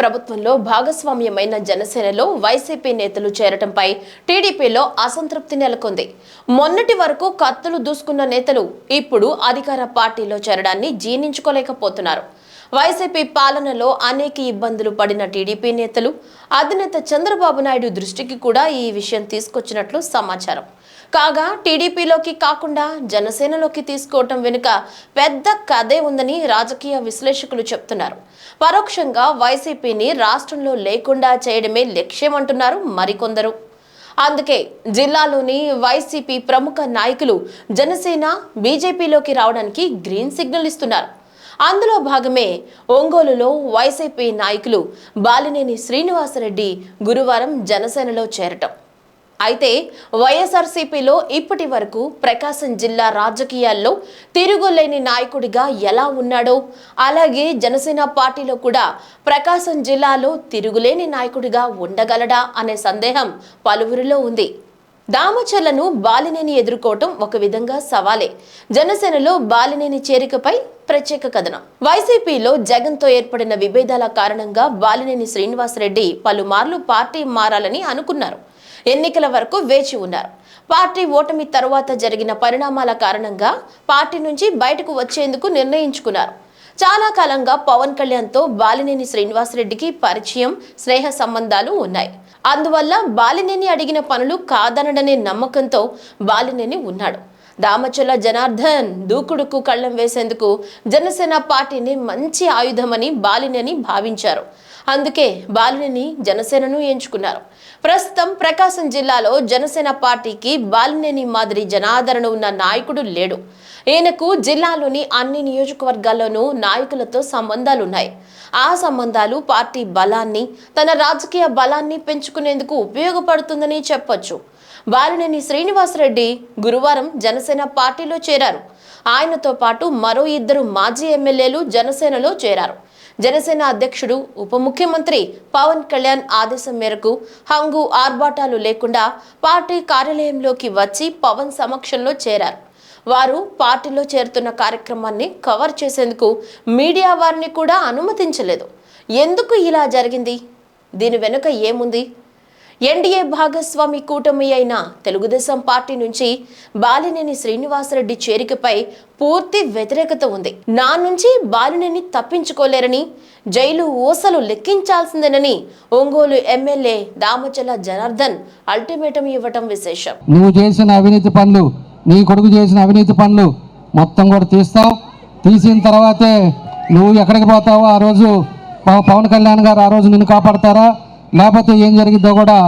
ప్రభుత్వంలో భాగస్వామ్యమైన జనసేనలో వైసీపీ నేతలు చేరటంపై టీడీపీలో అసంతృప్తి నెలకొంది. మొన్నటి వరకు కత్తులు దూసుకున్న నేతలు ఇప్పుడు అధికార పార్టీలో చేరడాన్ని జీర్ణించుకోలేకపోతున్నారు. వైసీపీ పాలనలో అనేక ఇబ్బందులు పడిన టీడీపీ నేతలు అధినేత చంద్రబాబు నాయుడు దృష్టికి కూడా ఈ విషయం తీసుకొచ్చినట్లు సమాచారం. కాగా టీడీపీలోకి కాకుండా జనసేనలోకి తీసుకోవటం వెనుక పెద్ద కథే ఉందని రాజకీయ విశ్లేషకులు చెప్తున్నారు. పరోక్షంగా వైసీపీని రాష్ట్రంలో లేకుండా చేయడమే లక్ష్యం అంటున్నారు మరికొందరు. అందుకే జిల్లాలోని వైసీపీ ప్రముఖ నాయకులు జనసేన బీజేపీలోకి రావడానికి గ్రీన్ సిగ్నల్ ఇస్తున్నారు. అందులో భాగమే ఒంగోలులో వైసీపీ నాయకులు బాలినేని శ్రీనివాసరెడ్డి గురువారం జనసేనలో చేరటం. అయితే వైఎస్ఆర్సీపీలో ఇప్పటి వరకు ప్రకాశం జిల్లా రాజకీయాల్లో తిరుగులేని నాయకుడిగా ఎలా ఉన్నాడో అలాగే జనసేన పార్టీలో కూడా ప్రకాశం జిల్లాలో తిరుగులేని నాయకుడిగా ఉండగలడా అనే సందేహం పలువురిలో ఉంది. దామచర్లను బాలినేని ఎదుర్కోవటం ఒక విధంగా సవాలే. జనసేనలో బాలినేని చేరికపై ప్రత్యేక కథనం. వైసీపీలో జగన్తో ఏర్పడిన విభేదాల కారణంగా బాలినేని శ్రీనివాసరెడ్డి పలుమార్లు పార్టీ మారాలని అనుకున్నారు. ఎన్నికల వరకు వేచి ఉన్నారు. పార్టీ ఓటమి తర్వాత జరిగిన పరిణామాల కారణంగా పార్టీ నుంచి బయటకు వచ్చేందుకు నిర్ణయించుకున్నారు. చాలా కాలంగా పవన్ కళ్యాణ్తో బాలినేని శ్రీనివాసరెడ్డికి పరిచయం స్నేహ సంబంధాలు ఉన్నాయి. అందువల్ల బాలినేని అడిగిన పనులు కాదనడనే నమ్మకంతో బాలినేని ఉన్నాడు. దామచల జనార్దన్ దూకుడుకు కళ్ళం వేసేందుకు జనసేన పార్టీని మంచి ఆయుధమని బాలినేని భావించారు. అందుకే బాలినేని జనసేనను ఎంచుకున్నారు. ప్రస్తుతం ప్రకాశం జిల్లాలో జనసేన పార్టీకి బాలినేని మాదిరి జనాదరణ ఉన్న నాయకుడు లేడు. ఈయనకు జిల్లాలోని అన్ని నియోజకవర్గాల్లోనూ నాయకులతో సంబంధాలున్నాయి. ఆ సంబంధాలు పార్టీ బలాన్ని తన రాజకీయ బలాన్ని పెంచుకునేందుకు ఉపయోగపడుతుందని చెప్పొచ్చు. బాలినేని శ్రీనివాసరెడ్డి గురువారం జనసేన పార్టీలో చేరారు. ఆయనతో పాటు మరో ఇద్దరు మాజీ ఎమ్మెల్యేలు జనసేనలో చేరారు. జనసేన అధ్యక్షుడు ఉప ముఖ్యమంత్రి పవన్ కళ్యాణ్ ఆదేశం మేరకు హంగు ఆర్భాటాలు లేకుండా పార్టీ కార్యాలయంలోకి వచ్చి పవన్ సమక్షంలో చేరారు. వారు పార్టీలో చేరుతున్న కార్యక్రమాన్ని కవర్ చేసేందుకు మీడియా వారిని కూడా అనుమతించలేదు. ఎందుకు ఇలా జరిగింది? దీని వెనుక ఏముంది? ఎన్డీఏ భాగస్వామి కూటమి అయిన తెలుగుదేశం పార్టీ నుంచి బాలినేని శ్రీనివాసరెడ్డి చేరికపై పూర్తి వ్యతిరేకత ఉంది. నా నుంచి బాలినేని తప్పించుకోలేరని జైలు ఊసలు లెక్కించాల్సిందేనని ఒంగోలు ఎమ్మెల్యే దామచల జనార్దన్ అల్టిమేటం ఇవ్వటం విశేషం. నువ్వు చేసిన అవినీతి పనులు నీ కొడుకు చేసిన అవినీతి పనులు మొత్తం కూడా తీస్తావు. తీసిన తర్వాతే నువ్వు ఎక్కడికి పోతావో ఆ రోజు పవన్ కళ్యాణ్ గారు ఆ రోజు నిన్ను కాపాడతారా? లేకపోతే ఏం జరిగిద్దో కూడా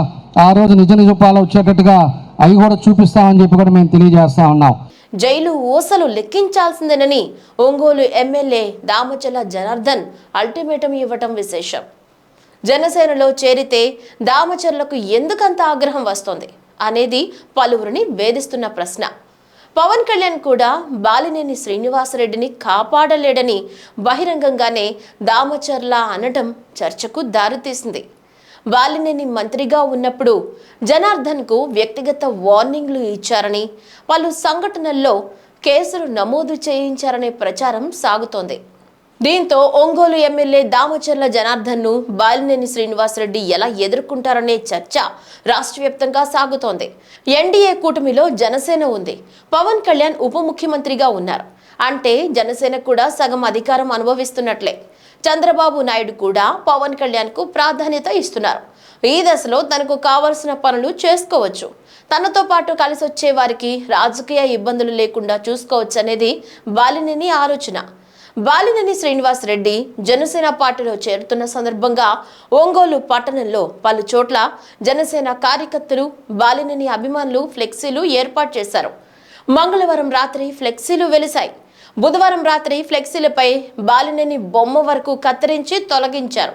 ఆ రోజు నిజ నిజపాలు వచ్చేటట్టుగా అవి కూడా చూపిస్తామని చెప్పి కూడా మేము తెలియజేస్తా ఉన్నాం. జైలు ఊసలు లెక్కించాల్సిందేనని ఒంగోలు ఎమ్మెల్యే దామచల జనార్దన్ అల్టిమేటం ఇవ్వటం విశేషం. జనసేనలో చేరితే దామచర్లకు ఎందుకంత ఆగ్రహం వస్తోంది అనేది పలువురిని వేధిస్తున్న ప్రశ్న. పవన్ కళ్యాణ్ కూడా బాలినేని శ్రీనివాసరెడ్డిని కాపాడలేడని బహిరంగంగానే దామచర్ల అనటం చర్చకు దారితీసింది. బాలినేని మంత్రిగా ఉన్నప్పుడు జనార్దన్కు వ్యక్తిగత వార్నింగ్లు ఇచ్చారని పలు సంఘటనల్లో కేసులు నమోదు చేయించారనే ప్రచారం సాగుతోంది. దీంతో ఒంగోలు ఎమ్మెల్యే దామచర్ల జనార్దన్ను బాలినేని శ్రీనివాసరెడ్డి ఎలా ఎదుర్కొంటారనే చర్చ రాష్ట్ర వ్యాప్తంగా సాగుతోంది. ఎన్డీఏ కూటమిలో జనసేన ఉంది. పవన్ కళ్యాణ్ ఉప ముఖ్యమంత్రిగా ఉన్నారు. అంటే జనసేన కూడా సగం అధికారం అనుభవిస్తున్నట్లే. చంద్రబాబు నాయుడు కూడా పవన్ కళ్యాణ్కు ప్రాధాన్యత ఇస్తున్నారు. ఈ దశలో తనకు కావలసిన పనులు చేసుకోవచ్చు. తనతో పాటు కలిసి వచ్చే వారికి రాజకీయ ఇబ్బందులు లేకుండా చూసుకోవచ్చు అనేది బాలినేని ఆలోచన. బాలినేని శ్రీనివాస్ రెడ్డి జనసేన పార్టీలో చేరుతున్న సందర్భంగా ఒంగోలు పట్టణంలో పలు చోట్ల జనసేన కార్యకర్తలు బాలినేని అభిమానులు ఫ్లెక్సీలు ఏర్పాటు చేశారు. మంగళవారం రాత్రి ఫ్లెక్సీలు వెలిశాయి. బుధవారం రాత్రి ఫ్లెక్సీలపై బాలినేని బొమ్మ వరకు కత్తిరించి తొలగించారు.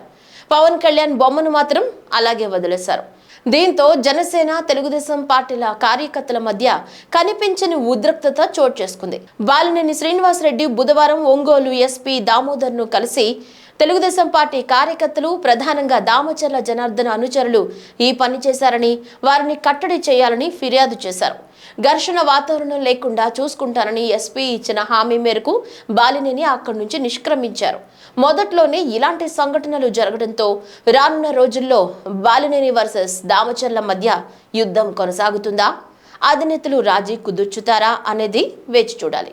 పవన్ కళ్యాణ్ బొమ్మను మాత్రం అలాగే వదిలేశారు. దీంతో జనసేన తెలుగుదేశం పార్టీల కార్యకర్తల మధ్య కనిపించని ఉద్రిక్తత చోటు చేసుకుంది. బాలినేని శ్రీనివాసరెడ్డి బుధవారం ఒంగోలు ఎస్పీ దామోదర్ను కలిసి తెలుగుదేశం పార్టీ కార్యకర్తలు ప్రధానంగా దామచర్ల జనార్దన అనుచరులు ఈ పని చేశారని వారిని కట్టడి చేయాలని ఫిర్యాదు చేశారు. ఘర్షణ వాతావరణం లేకుండా చూసుకుంటారని ఎస్పీ ఇచ్చిన హామీ మేరకు బాలినిని అక్కడి నుంచి నిష్క్రమించారు. మొదట్లోనే ఇలాంటి సంఘటనలు జరగడంతో రానున్న రోజుల్లో బాలినేని వర్సెస్ దామచర్ల మధ్య యుద్ధం కొనసాగుతుందా? అధినేతలు రాజీ కుదుర్చుతారా అనేది వేచి చూడాలి.